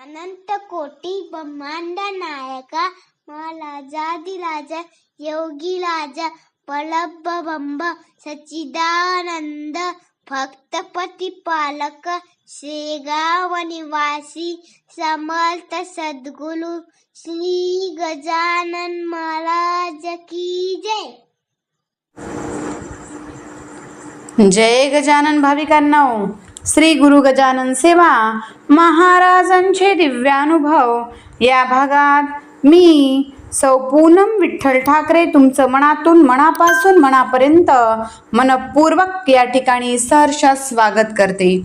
अनंत कोटी ब्रह्मांड नायका मला जादिराज योगी राजा पलब्ब बंब सच्चिदानंद भक्त पालक शेगाव निवासी समर्थ सद्गुरु श्री गजानन महाराज की जय। जय गजानन भाविकांना श्री गुरु गजानन सेवा महाराजांचे दिव्यानुभव. या भागात मी सौ पूनम विठ्ठल ठाकरे तुमचं मनातून मनापासून मनापर्यंत मनपूर्वक या ठिकाणी सहर्ष स्वागत करते.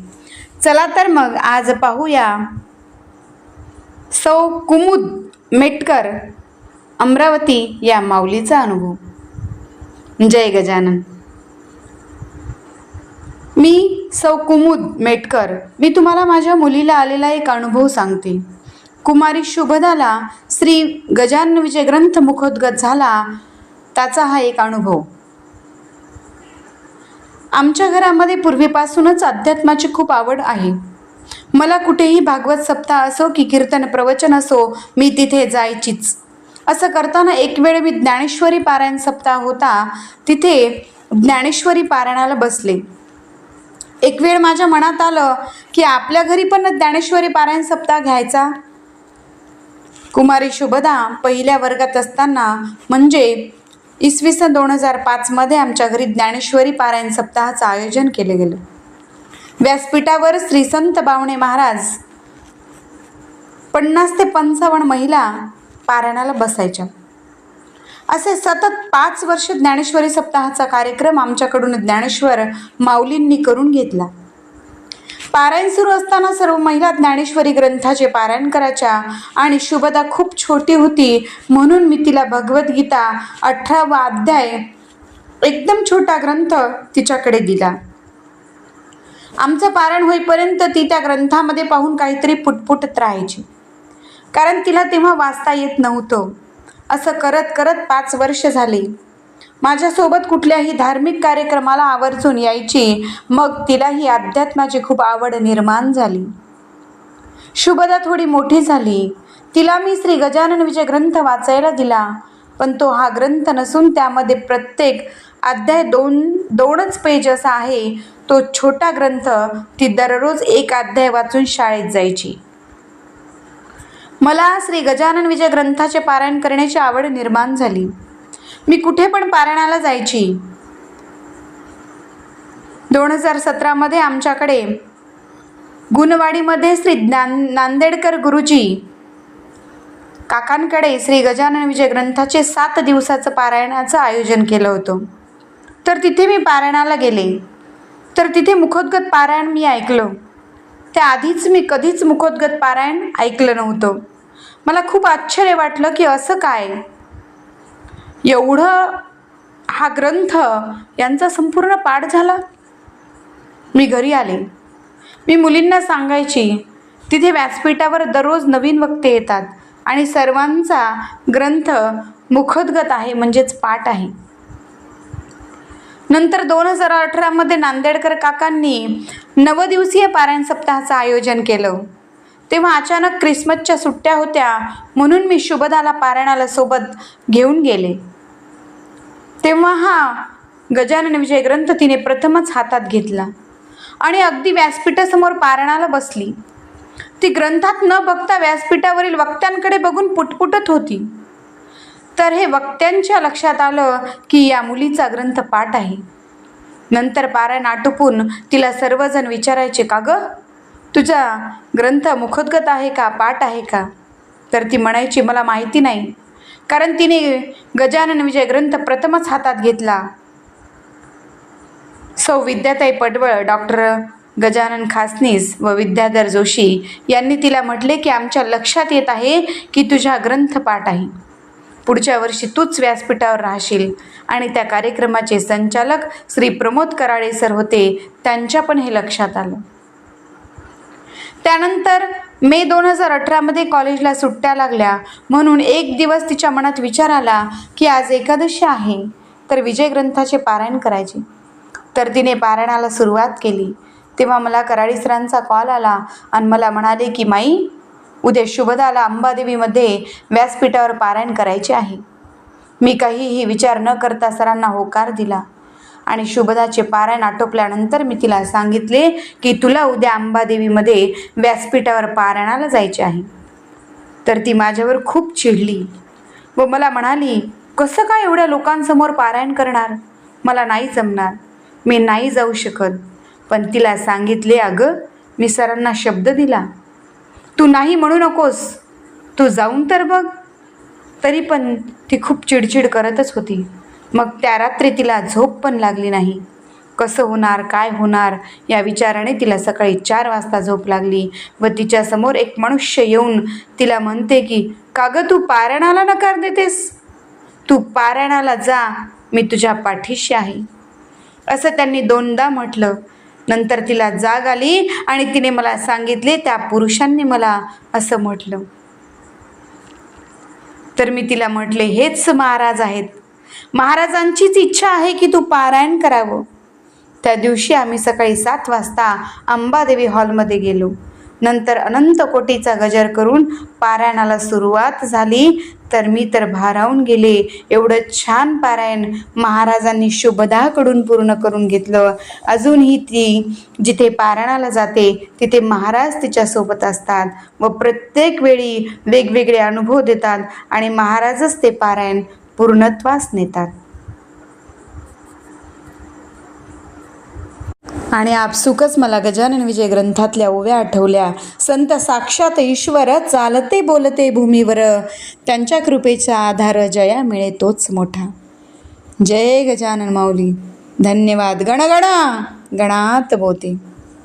चला तर मग आज पाहूया. सौ कुमुद मेटकर अमरावती या माऊलीचा अनुभव. जय गजानन मी सौ कुमुद मेटकर मी तुम्हाला माझ्या मुलीला आलेला एक अनुभव सांगते. कुमारी शुभदाला श्री गजानन विजय ग्रंथ मुखोद्गत झाला त्याचा हा एक अनुभव. आमच्या घरामध्ये पूर्वीपासूनच अध्यात्माची खूप आवड आहे. मला कुठेही भागवत सप्ताह असो की कीर्तन प्रवचन असो मी तिथे जायचीच. असं करताना एक वेळ मी ज्ञानेश्वरी पारायण सप्ताह होता तिथे ज्ञानेश्वरी पारायणाला बसले. एक वेळ माझ्या मनात आलं की आपल्या घरी पण ज्ञानेश्वरी पारायण सप्ताह घ्यायचा. कुमारी शुभदा पहिल्या वर्गात असताना म्हणजे इसवी सन दोन हजार पाचमध्ये आमच्या घरी ज्ञानेश्वरी पारायण सप्ताहाचं आयोजन केलं गेलं. व्यासपीठावर श्री संत बावणे महाराज पन्नास ते पंचावन्न महिला पारायणाला बसायच्या. असे सतत पाच वर्ष ज्ञानेश्वरी सप्ताहाचा कार्यक्रम आमच्याकडून ज्ञानेश्वर माऊलींनी करून घेतला. पारायण सुरू असताना सर्व महिला ज्ञानेश्वरी ग्रंथाचे पारायण करायच्या आणि शुभदा खूप छोटी होती म्हणून मी तिला भगवद्गीता अठरावा अध्याय एकदम छोटा ग्रंथ तिच्याकडे दिला. आमचं पारायण होईपर्यंत ती त्या ग्रंथामध्ये पाहून काहीतरी पुटपुटत राहायची. कारण तिला तेव्हा वाचता येत नव्हतं. असं करत करत पाच वर्ष झाली. माझ्यासोबत कुठल्याही धार्मिक कार्यक्रमाला आवर्जून यायची मग तिलाही अध्यात्माची खूप आवड निर्माण झाली. शुभदा थोडी मोठी झाली. तिला मी श्री गजानन विजय ग्रंथ वाचायला दिला पण तो हा ग्रंथ नसून त्यामध्ये प्रत्येक अध्याय दोन दोनच पेज असा आहे. तो छोटा ग्रंथ ती दररोज एक अध्याय वाचून शाळेत जायची. मला श्री गजानन विजय ग्रंथाचे पारायण करण्याची आवड निर्माण झाली. मी कुठे पण पारायणाला जायची. दोन हजार सतरामध्ये आमच्याकडे गुणवाडीमध्ये श्री ज्ञान नांदेडकर गुरुजी काकांकडे श्री गजानन विजय ग्रंथाचे सात दिवसाचं पारायणाचं आयोजन केलं होतं. तर तिथे मी पारायणाला गेले. तर तिथे मुखोद्गत पारायण मी ऐकलं. त्याआधीच मी कधीच मुखोद्गत पारायण ऐकलं नव्हतं. मला खूप आश्चर्य वाटलं की असं काय? एवढं हा ग्रंथ यांचा संपूर्ण पाठ झाला? मी घरी आले. मी मुलींना सांगायची तिथे व्यासपीठावर दररोज नवीन वक्ते येतात आणि सर्वांचा ग्रंथ मुखोद्गत आहे म्हणजेच पाठ आहे. नंतर दोन हजार अठरामध्ये नांदेडकर काकांनी नवदिवसीय पारायण सप्ताहाचं आयोजन केलं. तेव्हा अचानक क्रिसमसच्या सुट्ट्या होत्या म्हणून मी शुभदाला पारायणाला सोबत घेऊन गेले. तेव्हा हा गजानन विजय ग्रंथ तिने प्रथमच हातात घेतला आणि अगदी व्यासपीठासमोर पारायणाला बसली. ती ग्रंथात न बघता व्यासपीठावरील वक्त्यांकडे बघून पुटपुटत होती. तर हे वक्त्यांच्या लक्षात आलं की या मुलीचा ग्रंथ पाठ आहे. नंतर पारायण आटोपून तिला सर्वजण विचारायचे का गं? तुझा ग्रंथ मुखोद्गत आहे का? पाठ आहे का? तर ती म्हणायची मला माहिती नाही. कारण तिने गजानन विजय ग्रंथ प्रथमच हातात घेतला. सौ विद्याताई पडवळ डॉक्टर गजानन खासनीस व विद्याधर जोशी यांनी तिला म्हटले की आमच्या लक्षात येत आहे की तुझा ग्रंथ पाठ आहे. पुढच्या वर्षी तूच व्यासपीठावर राहशील. आणि त्या कार्यक्रमाचे संचालक श्री प्रमोद कराळे सर होते. त्यांच्या पण हे लक्षात आलं. त्यानंतर मे दोन हजार अठरामध्ये कॉलेजला सुट्ट्या लागल्या. म्हणून एक दिवस तिच्या मनात विचार आला की आज एकादशी आहे. तर विजय ग्रंथाचे पारायण करायचे. तर तिने पारायणाला सुरुवात केली. तेव्हा मला कराडी सरांचा कॉल आला आणि मला म्हणाले की माई उद्या शुभदाला अंबादेवीमध्ये व्यासपीठावर पारायण करायचे आहे. मी काहीही विचार न करता सरांना होकार दिला. आणि शुभदाचे पारायण आटोपल्यानंतर मी तिला सांगितले की तुला उद्या अंबादेवीमध्ये व्यासपीठावर पारायणाला जायचे आहे. तर ती माझ्यावर खूप चिडली व मला म्हणाली कसं काय एवढ्या लोकांसमोर पारायण करणार? मला नाही जमणार. मी नाही जाऊ शकत. पण तिला सांगितले अगं मी सरांना शब्द दिला. तू नाही म्हणू नकोस. तू जाऊन तर बघ. तरी पण ती खूप चिडचिड करतच होती. मग त्या रात्री तिला झोप पण लागली नाही. कसं होणार काय होणार या विचाराने तिला सकाळी चार वाजता झोप लागली व तिच्यासमोर एक मनुष्य येऊन तिला म्हणते की का गं तू पारायणाला नकार देतेस? तू पारायणाला जा मी तुझ्या पाठीशी आहे. असं त्यांनी दोनदा म्हटलं. नंतर तिला जाग आली आणि तिने मला सांगितले त्या पुरुषांनी मला असं म्हटलं. तर मी तिला म्हटले हेच महाराज आहेत. महाराजांचीच इच्छा आहे की तू पारायण करावं. त्या दिवशी आम्ही सकाळी सात वाजता अंबादेवी हॉलमध्ये गेलो. नंतर अनंत कोटीचा गजर करून पारायणाला सुरुवात झाली. तर मी तर भारावून गेले. एवढं छान पारायण महाराजांनी शुभदाकडून पूर्ण करून घेतलं. अजूनही ती जिथे पारायणाला जाते तिथे महाराज तिच्यासोबत असतात व प्रत्येक वेळी वेगवेगळे अनुभव देतात आणि महाराजच ते पारायण पूर्णत्वास नेतात. आणि आपसुकच मला गजानन विजय ग्रंथातल्या ओव्या आठवल्या. संत साक्षात ईश्वर चालते बोलते भूमीवर. त्यांच्या कृपेचा आधार जया मिळे तोच मोठा. जय गजानन माऊली. धन्यवाद. गणगणा. गणात बोते.